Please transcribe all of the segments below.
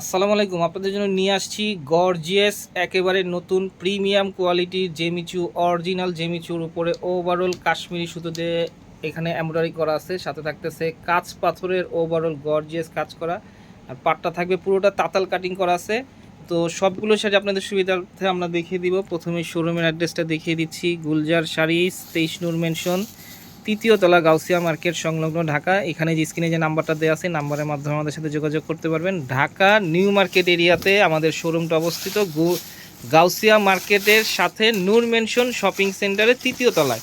আসসালামু আলাইকুম, আপনাদের জন্য নিয়ে আসছি গর্জিয়াস, একেবারে নতুন, প্রিমিয়াম কোয়ালিটির জেমিচু, অরিজিনাল জেমিচুর উপরে ওভারঅল কাশ্মীরি সুতো দিয়ে এখানে এমব্রয়ডারি করা আছে। সাথে থাকতেছে কাঁচ পাথরের ওভারঅল গর্জিয়াস কাজ করা। আর পাটটা থাকবে পুরোটা তাতাল কাটিং করা আছে। তো সবগুলো শাড়ি আপনাদের সুবিধার্থে আমরা দেখিয়ে দিব। প্রথমে শোরুমের অ্যাড্রেসটা দেখিয়ে দিচ্ছি। গুলজার শাড়ি, তেইশ নূর মেনশন তৃতীয় তলা গাউসিয়া মার্কেট সংলগ্ন ঢাকা। এখানে যে স্ক্রিনে যে নাম্বারটা দেওয়া আছে, নাম্বারের মাধ্যমে আমাদের সাথে যোগাযোগ করতে পারবেন। ঢাকা নিউ মার্কেট এরিয়াতে আমাদের শোরুমটা অবস্থিত গাউসিয়া মার্কেটের সাথে নূর মেনশন শপিং সেন্টারের তৃতীয় তলায়।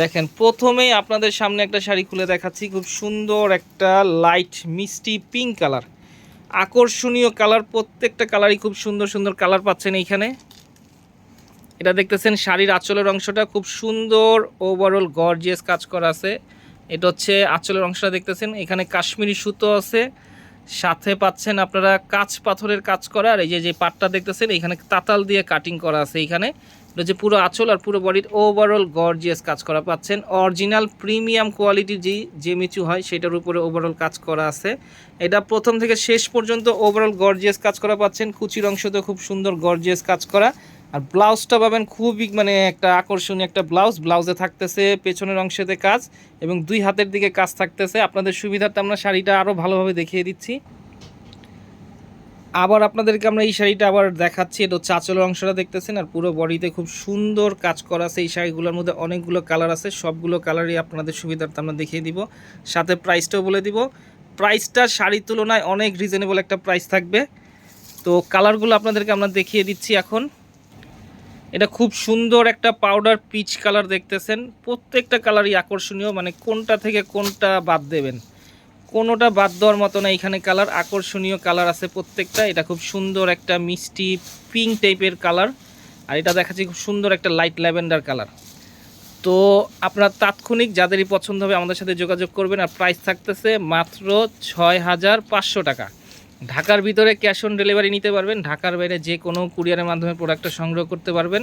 দেখেন প্রথমেই আপনাদের সামনে একটা শাড়ি খুলে দেখাচ্ছি। খুব সুন্দর একটা লাইট মিষ্টি পিঙ্ক কালার আকর্ষণীয় কালার প্রত্যেকটা কালারই খুব সুন্দর সুন্দর কালার পাচ্ছেন এইখানে। এটা দেখতেছেন, শাড়ির আঁচলের অংশটা খুব সুন্দর ওভারঅল গর্জিয়াস কাজ করা আছে। এটা হচ্ছে আঁচলের অংশটা দেখতেছেন, এখানে কাশ্মীরি সুতো আছে। সাথে পাচ্ছেন আপনারা কাঁচ পাথরের কাজ করা, আর এই যে যে পাটটা দেখতেছেন, এখানে তাতাল দিয়ে কাটিং করা আছে এখানে। এটা হচ্ছে পুরো আঁচল আর পুরো বডির ওভারঅল গর্জিয়াস কাজ করা পাচ্ছেন। অরিজিনাল প্রিমিয়াম কোয়ালিটির যে মিচু হয়, সেটার উপরে ওভারঅল কাজ করা আছে। এটা প্রথম থেকে শেষ পর্যন্ত ওভারঅল গর্জিয়াস কাজ করা পাচ্ছেন। কুচির অংশ তো খুব সুন্দর গর্জিয়াস কাজ করা। আর ব্লাউজটা পাবেন খুবই মানে একটা আকর্ষণীয় একটা ব্লাউজ। ব্লাউজে থাকতেছে পেছনের অংশেতে কাজ এবং দুই হাতের দিকে কাজ থাকতেছে। আপনাদের সুবিধার্থে আমরা শাড়িটা আরও ভালোভাবে দেখিয়ে দিচ্ছি। আবার আপনাদেরকে আমরা এই শাড়িটা আবার দেখাচ্ছি। এটা হচ্ছে অংশটা দেখতেছেন আর পুরো বডিতে খুব সুন্দর কাজ করা আছে। এই শাড়িগুলোর মধ্যে অনেকগুলো কালার আছে। সবগুলো কালারই আপনাদের সুবিধার্থে আমরা দেখিয়ে দিব। সাথে প্রাইসটাও বলে দিব। প্রাইসটা শাড়ির তুলনায় অনেক রিজনেবল একটা প্রাইস থাকবে। তো কালারগুলো আপনাদেরকে আমরা দেখিয়ে দিচ্ছি এখন। এটা খুব সুন্দর একটা পাউডার পিচ কালার দেখতেছেন। প্রত্যেকটা কালারই আকর্ষণীয় মানে কোনটা থেকে কোনটা বাদ দেবেন। কোনোটা বাদ দেওয়ার মতো না, এখানে কালার আকর্ষণীয় কালার আছে প্রত্যেকটা। এটা খুব সুন্দর একটা মিষ্টি পিঙ্ক টাইপের কালার আর এটা দেখাচ্ছি খুব সুন্দর একটা লাইট ল্যাভেন্ডার কালার তো আপনার তাৎক্ষণিক যাদেরই পছন্দ হবে আমাদের সাথে যোগাযোগ করবেন। আর প্রাইস থাকতেছে মাত্র ছয় হাজার পাঁচশো টাকা। ঢাকার ভিতরে ক্যাশ অন ডেলিভারি নিতে পারবেন। ঢাকার বাইরে যে কোনো কুরিয়ারের মাধ্যমে প্রোডাক্টটা সংগ্রহ করতে পারবেন।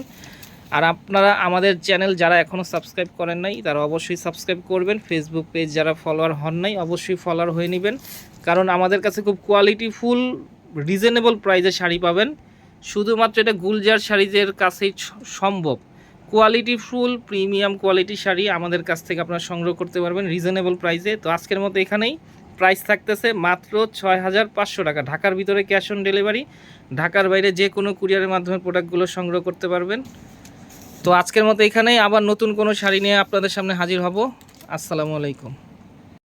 আর আপনারা আমাদের চ্যানেল যারা এখনও সাবস্ক্রাইব করেন নাই, তারা অবশ্যই সাবস্ক্রাইব করবেন। ফেসবুক পেজ যারা ফলোয়ার হন নাই, অবশ্যই ফলোয়ার হয়ে নেবেন। কারণ আমাদের কাছে খুব কোয়ালিটিফুল রিজনেবল প্রাইসে শাড়ি পাবেন। শুধুমাত্র এটা গুলজার শাড়িদের কাছেই সম্ভব। Quality full premium quality sari আমাদের কাছ থেকে আপনারা সংগ্রহ করতে পারবেন রিজনেবল প্রাইসে তো আজকের মতো এখানেই। প্রাইস থাকতেছে মাত্র ছয় হাজার পাঁচশো টাকা। ঢাকার ভিতরে ক্যাশ অন ডেলিভারি ঢাকার বাইরে যে কোনো কুরিয়ারের মাধ্যমে প্রোডাক্টগুলো সংগ্রহ করতে পারবেন। তো আজকের মতো এখানেই, আবার নতুন কোনো শাড়ি নিয়ে আপনাদের সামনে হাজির হব। আসসালামু আলাইকুম।